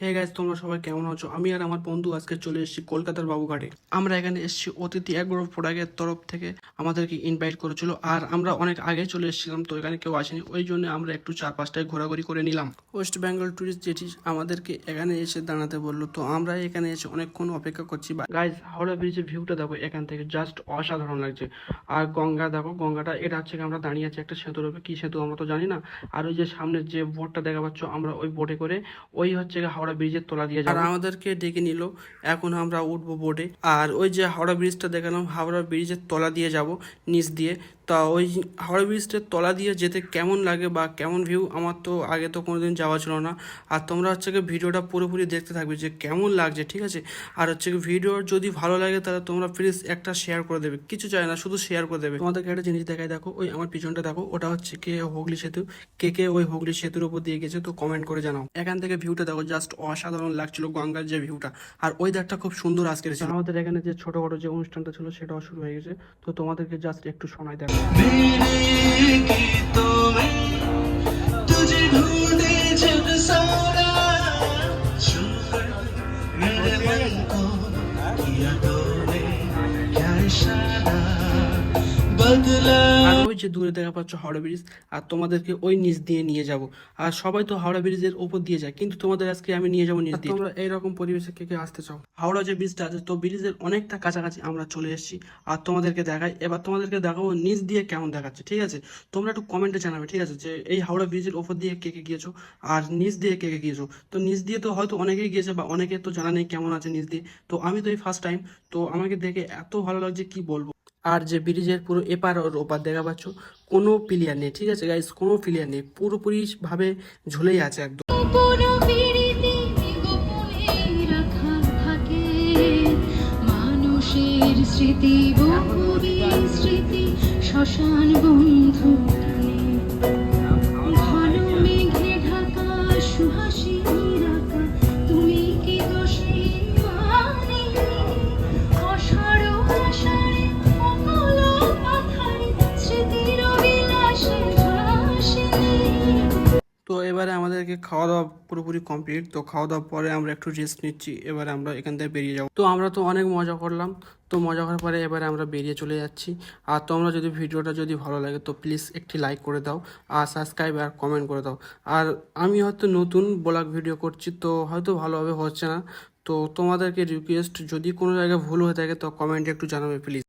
Hey guys তোমরা সবাই কেমন আছো? আমি আর আমার বন্ধু আজকে চলে এসেছি কলকাতার বাবুঘাটে। আমরা এখানে এসেছি অতিথি অ্যাগ্রো প্রোডাক্টের তরফ থেকে আমাদেরকে ইনভাইট করেছিল আর আমরা অনেক আগে চলে এসেছিলাম, তো এখানে কেউ আসেনি। ওই জন্য আমরা একটু চার পাঁচটায় ঘোরাঘুরি করে নিলাম। ওয়েস্ট বেঙ্গল ট্যুরিস্ট যেটি আমাদেরকে এখানে এসে দাঁড়াতে বলল। তো আমরা এখানে এসে অনেকক্ষণ অপেক্ষা করছি। গাইজ হাওড়া ব্রিজের ভিউটা দেখো, এখান থেকে জাস্ট অসাধারণ লাগছে। আর গঙ্গা দেখো, গঙ্গাটা, এটা হচ্ছে আমরা দাঁড়িয়ে আছি একটা সেতুর উপরে কি সেতু আমরা তো জানি না। আর ওই যে সামনের যে বোটটা দেখা পাচ্ছ আমরা ওই বোটে করে, ওই হচ্ছে গিয়ে হাওড়া ব্রিজের তলা দিয়ে আর আমাদেরকে ডেকে নিল। এখন আমরা উঠবো বোটে আর ওই যে হাওড়া ব্রিজটা দেখালাম হাওড়া ব্রিজের তলা দিয়ে যাব নিচ দিয়ে। তা ওই হাওড়া ব্রিজটার তলা দিয়ে যেতে কেমন লাগে বা কেমন ভিউ আমার তো আগে তো কোনোদিন যাওয়া ছিল না। আর তোমরা হচ্ছে কি ভিডিওটা পুরোপুরি দেখতে থাকবে যে কেমন লাগছে ঠিক আছে? আর হচ্ছে কি ভিডিও যদি ভালো লাগে তাহলে তোমরা প্লিজ একটা শেয়ার করে দেবে। কিছু চায় না শুধু শেয়ার করে দেবে। তোমাদেরকে একটা জিনিস দেখাই দেখো ওই আমার পিছনটা দেখো ওটা হচ্ছে কে হুগলি সেতু। কে কে ওই হুগলি সেতুর উপর দিয়ে গেছে তো কমেন্ট করে জানাও। এখান থেকে ভিউটা দেখো জাস্ট অসাধারণ লাগছিল গঙ্গার যে ভিউটা আর ওয়েদারটা খুব সুন্দর আজকের ছিল। আমাদের এখানে যে ছোটখাটো যে অনুষ্ঠানটা ছিল সেটাও শুরু হয়ে গেছে। তো তোমাদেরকে জাস্ট একটু শোনাই দেখো मेरे আর ওই যে দূরে দেখা পাচ্ছ হাওড়া ব্রিজ আর তোমাদেরকে ওই নিচ দিয়ে নিয়ে যাব। আর সবাই তো হাওড়া ব্রিজের উপর দিয়ে যায় কিন্তু তোমাদের আজকে আমি নিয়ে যাব নিচ দিয়ে। তোমরা এইরকম পরিবেশে কে কে আসতে চাও? হাওড়া যে ব্রিজটা আছে তো ব্রিজের অনেকটা কাছাকাছি আমরা চলে এসেছি। আর তোমাদেরকে দেখাই এবার তোমাদেরকে দেখাবো নিচ দিয়ে কেমন দেখাচ্ছে ঠিক আছে? তোমরা একটু কমেন্টে জানাবে ঠিক আছে? যে এই হাওড়া ব্রিজের ওপর দিয়ে কে কে গিয়েছো আর নিচ দিয়ে কে কে গিয়েছো? তো নিচ দিয়ে তো হয়তো অনেকেই গিয়েছে বা অনেকের তো জানা নেই কেমন আছে নিচ দিয়ে। তো আমি তো এই ফার্স্ট টাইম তো আমাকে দেখে এত ভালো লাগছে কি বলব? আর যে ব্রিজের পুরো এপার ওর ওপার দেখা পাচ্ছ কোনো প্লেয়ার নেই ঠিক আছে গাইস কোনো প্লেয়ার নেই পুরোপুরি ভাবে ঝুলেই আছে একদম। রাখা স্মৃতি স্মৃতি ঢাকা আঁকা, তো এবারে আমাদেরকে খাওয়া দাওয়া পুরোপুরি কমপ্লিট তো খাওয়া দাওয়ার পরে আমরা একটু রেস্ট নিচ্ছি, এবারে আমরা এখান থেকে বেরিয়ে যাব। তো আমরা তো অনেক মজা করলাম। তো মজা করার পরে এবারে আমরা বেরিয়ে চলে যাচ্ছি। আর তোমরা যদি ভিডিওটা যদি ভালো লাগে, তো প্লিজ একটি লাইক করে দাও, আর সাবস্ক্রাইব আর কমেন্ট করে দাও। আর আমি হয়তো নতুন ব্লগ ভিডিও করছি, তো হয়তো ভালোভাবে হচ্ছে না। তো তোমাদেরকে রিকোয়েস্ট যদি কোনো জায়গায় ভুল হয়ে থাকে, তো কমেন্টে একটু জানাবে প্লিজ